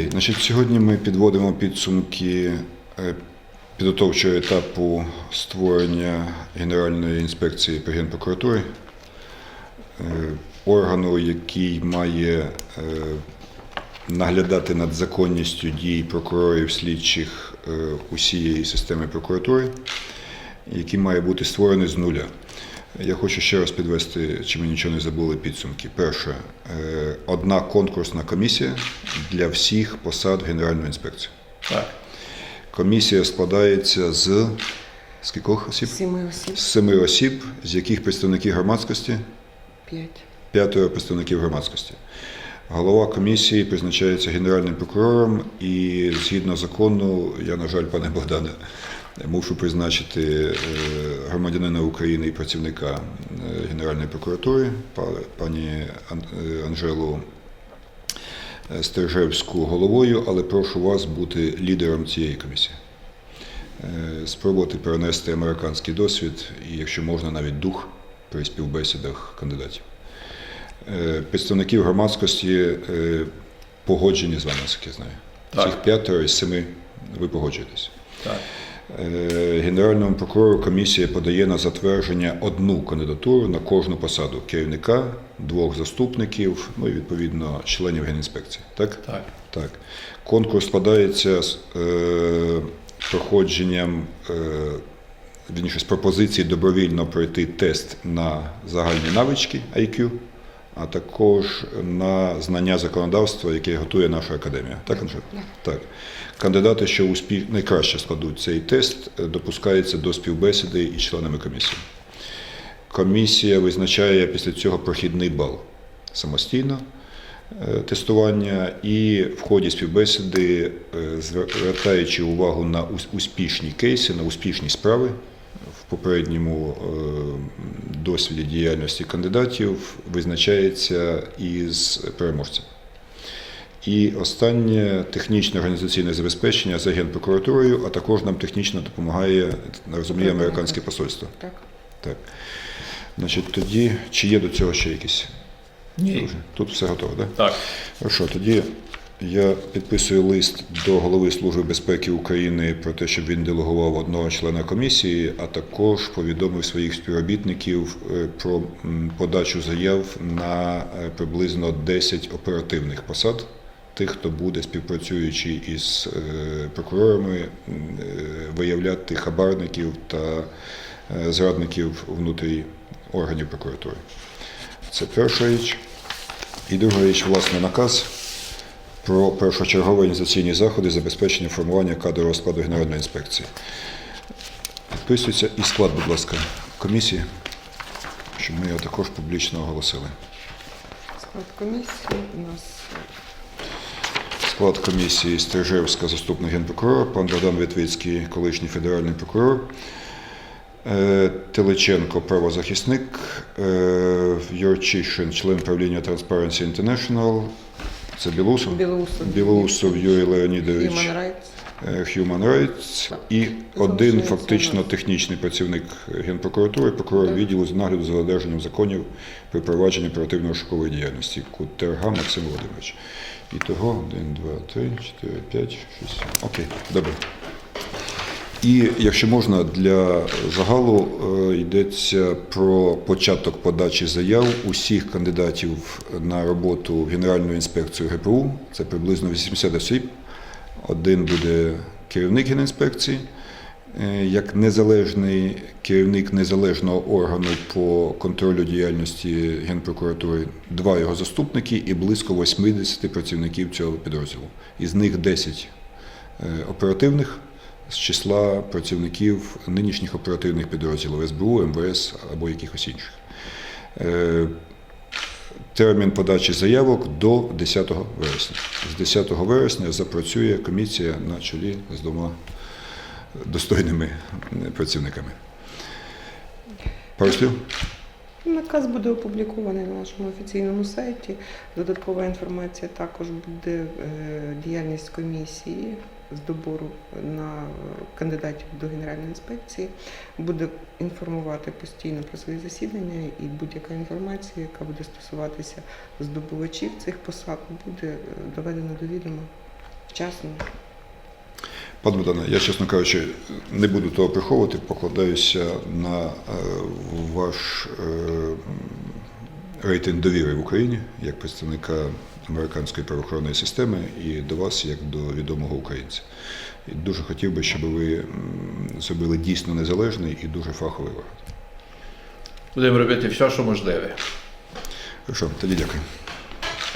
Значить, сьогодні ми підводимо підсумки е, підготовчого етапу створення Генеральної інспекції при Генпрокуратурі, е, органу, який має е, наглядати над законністю дій прокурорів, слідчих усієї системи прокуратури, який має бути створений з нуля. Я хочу ще раз підвести, чи ми нічого не забули підсумки. Перше, е, одна конкурсна комісія для всіх посад Генеральної інспекції. Так. Комісія складається з скількох осіб? Сіми осіб, семи осіб, з яких представники громадськості, п'ять. п'ятеро представників громадськості. Голова комісії призначається генеральним прокурором, і згідно закону, я, на жаль, пане Богдане, мушу призначити е, громадянина України і працівника е, Генеральної прокуратури, пані е, Анжелу е, Стрижевську головою, але прошу вас бути лідером цієї комісії. Спробувати перенести американський досвід і, якщо можна, навіть дух при співбесідах кандидатів. Представників громадськості погоджені з вами, наскільки я знаю. Так. Всіх п'ятеро із семи ви погоджуєтесь. Так. Е, Генеральному прокурору комісія подає на затвердження одну кандидатуру на кожну посаду керівника, двох заступників, ну і відповідно членів генінспекції. Так? Так. Так. Конкурс складається з е, проходженням, е, з пропозиції добровільно пройти тест на загальні навички IQ, а також на знання законодавства, яке готує наша академія. Так, Анжела? Так. Кандидати, що успіх... найкраще складуть цей тест, допускаються до співбесіди і членами комісії. Комісія визначає після цього прохідний бал самостійно е, тестування і в ході співбесіди, е, звертаючи увагу на успішні кейси, на успішні справи попередньому е, досвіді діяльності кандидатів, визначається із переможцем. І останнє технічне організаційне забезпечення за генпрокуратурою, а також нам технічно допомагає, розуміє, американське посольство. Так. Так. Значить, тоді, чи є до цього ще якісь? Ні. Тут все готово, так? Так. Хорошо, тоді я підписую лист до голови Служби безпеки України про те, щоб він делегував одного члена комісії, а також повідомив своїх співробітників е, про подачу заяв на е, приблизно 10 оперативних посад. Тих, хто буде співпрацюючи із е, прокурорами, виявляти хабарників та зрадників внутрі органів прокуратури. Це перша річ. І друга річ, власне, наказ про першочергові організаційні заходи забезпечення формування кадрового складу Генеральної інспекції. Підписується і склад, будь ласка, комісії, щоб ми його також публічно оголосили. Склад комісії у нас Склад комісії Стрижевська, заступник генпрокурора, пан Богдан Витвицький, колишній федеральний прокурор, е, Телеченко, правозахисник, е, Юрчишин, член правління Transparency International, це Білоусов? Білоусов, Білоусов Юрій Леонідович, Human Rights. е, Human Rights і один фактично технічний працівник Генпрокуратури, прокурор Так. відділу з нагляду за одержанням законів при провадженні оперативно-шукової діяльності Кутерга Максим Володимирович. І того 1, 2, 3, 4, 5, 6, 7. Окей, добре. І якщо можна, для загалу е, йдеться про початок подачі заяв усіх кандидатів на роботу в Генеральну інспекцію ГПУ. Це приблизно 80 осіб. Один буде керівник генінспекції, е, як незалежний керівник незалежного органу по контролю діяльності Генпрокуратури, два його заступники і близько 80 працівників цього підрозділу. Із них 10 е, оперативних з числа працівників нинішніх оперативних підрозділів СБУ, МВС або якихось інших. Е, Термін подачі заявок до 10 вересня. З 10 вересня запрацює комісія на чолі з двома достойними працівниками. Пару? Наказ буде опублікований на нашому офіційному сайті. Додаткова інформація також буде е, діяльність комісії з добору на кандидатів до Генеральної інспекції. Буде інформувати постійно про свої засідання і будь-яка інформація, яка буде стосуватися здобувачів цих посад, буде е, доведена до відома вчасно. Пане Богдане, я, чесно кажучи, не буду того приховувати, покладаюся на е, ваш е, рейтинг довіри в Україні як представника американської правоохоронної системи і до вас як до відомого українця. І дуже хотів би, щоб ви зробили дійсно незалежний і дуже фаховий орган. Будемо робити все, що можливе. Хорошо, тоді дякую.